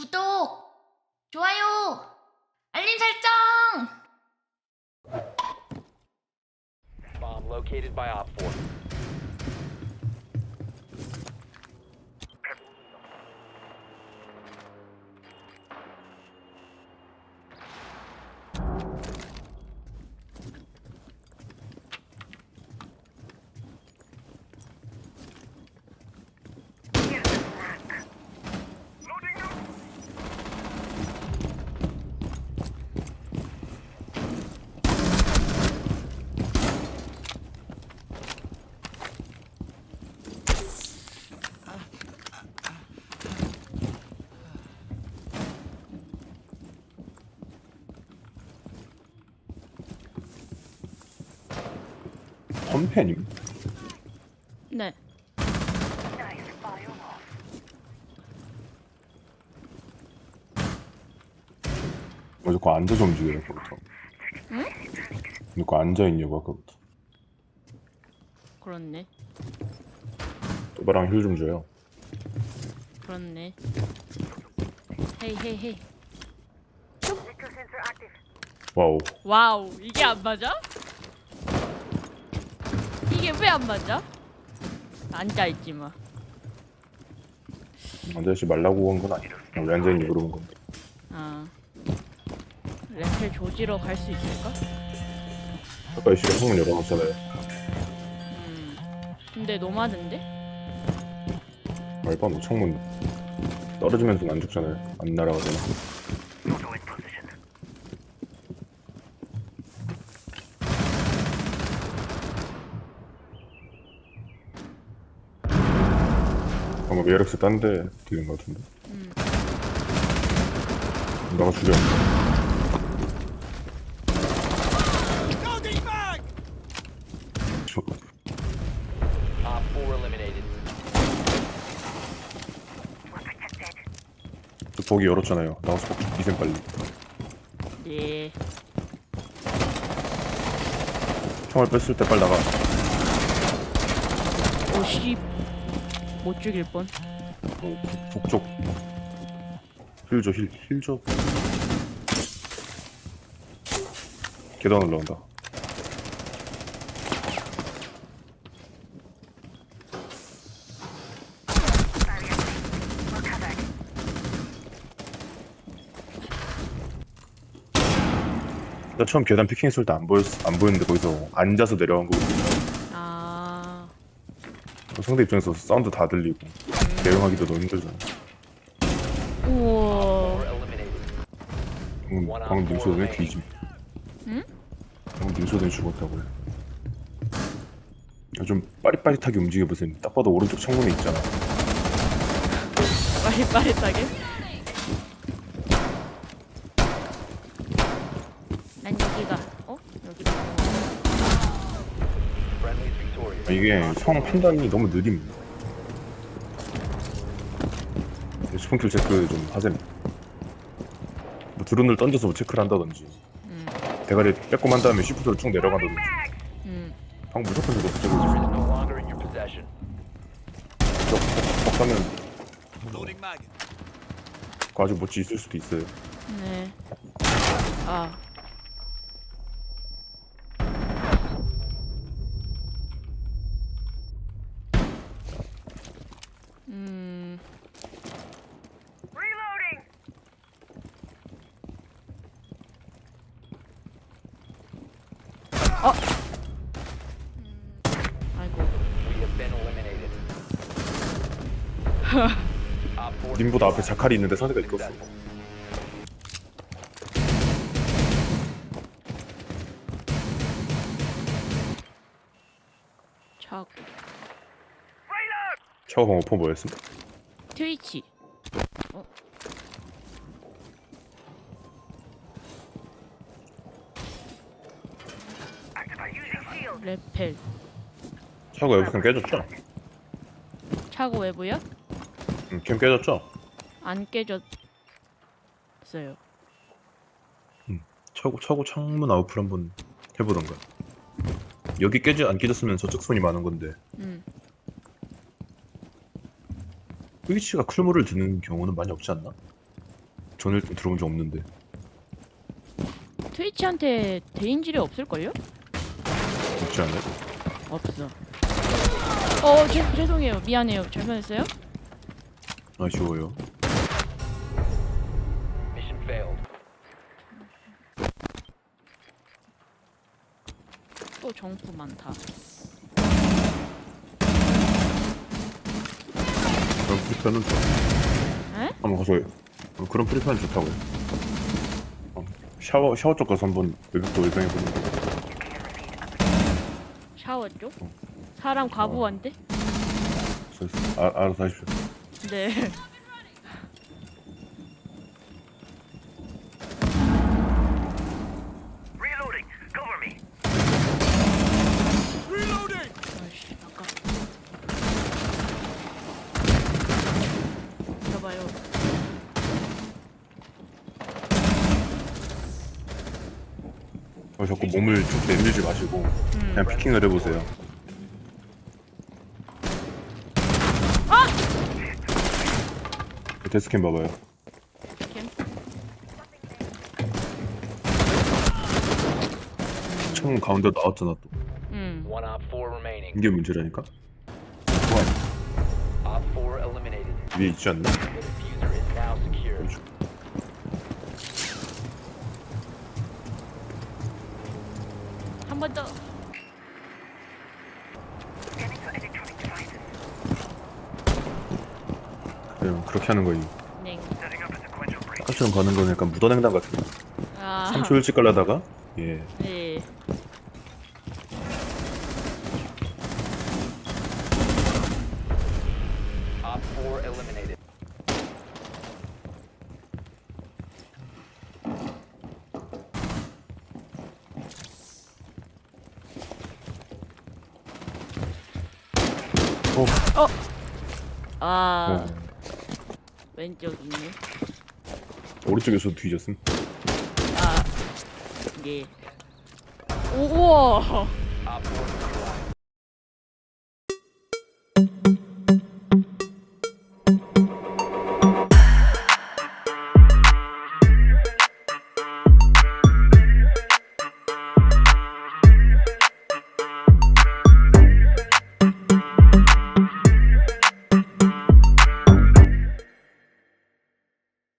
구독, 좋아요, 알림 설정! Bomb located by Op 4. 펌팬임? 네. 무조건 앉아서 움직여요, 아까부터. 응? 무조건 앉아있냐고, 아까부터. 그렇네. 또바랑 힐 좀 줘요. 그렇네. 헤이 헤이 헤이. 와우. 와우 이게 안 맞아? 이게 왜 안 맞아? 앉아 있지 마. 앉아있지 말라고 한 건. 그냥 왜 앉아있니 물어본 건데. 아. 렌텔 조지러 갈수 있을까? 아까 이씨가 창문 열어놨잖아요. 음. 근데 노마드인데? 알바 뭐 창문 떨어지면서 안 죽잖아요. 안 날아가잖아. 방금 에어렉스 딴데 들린 것 같은데. 음. 나가 죽여. 저- Op 4 eliminated. 저 보기 열었잖아요. 나가서 이셈 빨리. 예. 총알 뺐을 때 빨리 나가. 오씨. 못 죽일 뻔. 어, 북- 북쪽. 힐 줘, 힐, 힐 줘. 계단 올라온다. 나 처음 계단 피킹했을 때 안 보였, 안 보였는데 거기서 앉아서 내려간 거거든요. 아. 상대 입장에서 사운드 다 들리고 대응하기도 너무 힘들잖아. 우와. 4 eliminated. 방금, 방금 님소전에 뒤짐. 응? 방금 님소전에 죽었다고요. 아, 좀 빠릿빠릿하게 움직여보세요. 딱 봐도 오른쪽 창문에 있잖아. 빠릿빠릿하게. 난 여기가. 어? 여기가. Friendly's victorious. 아, 이게 성 판단이 너무 느림. 스폰킬 체크 좀 하셈. 뭐 드론을 던져서 뭐 체크를 한다든지 음. 대가리 빼꼼 한 다음에 시프트로 쭉 내려간다든지 음. 방 무조건 저거 no longer in your possession. 퍽 가면 그거 아주 멋지 있을 수도 있어요 네. 아. 음. 어. 아이고. We have been eliminated. Op 4 님보다 앞에 자칼이 있는데 상대가 이겼어 successful. 방 오퍼 뭐였음? 트위치. 어? 레펠. 차고 웹캠 깨졌죠? 차고 외부요? 응, 캠 깨졌죠? 안 깨졌어요. 차고 차고 창문 아웃풀 한번 해보던가 여기 깨지 안 깨졌으면 저쪽 손이 많은 건데 음. 트위치가 클모를 드는 경우는 많이 없지 않나? 전에 들어본 적 없는데. 트위치한테 대인질이 없을걸요? 없지 않아요? 없어. 어, 죄, 죄송해요. 미안해요. 잘못했어요? 아쉬워요. Mission failed. 또 정보 많다. 좋아. 에? 한번 가서 어, 그런 프리파는 좋다고요. 어, 샤워 샤워 쪽 가서 한번 외벽도 외병해 보는 거. 샤워 쪽? 사람 과부한데? 아, 알아서 하십시오. 네. 아이씨, 아까. 들어봐요. 어, 자꾸 몸을 쭉 내밀지 마시고 음. 그냥 피킹을 해보세요. 아! 데스캠 봐봐요. 캠? 창문 가운데 나왔잖아 또. 음. One op four remaining. 이게 문제라니까? Op four eliminated. 위에 있지 않나? 한 번 더. 그냥 그렇게 하는 거임. 네. 아까처럼 가는 건 약간 무단횡단 같은 거. 아. 3초 일찍 가려다가 예 네. Op four eliminated. 어, 아. 어. 왼쪽 있네. 오른쪽에서 뒤졌음. 아. 예. 오, 우와. Op four neutralized.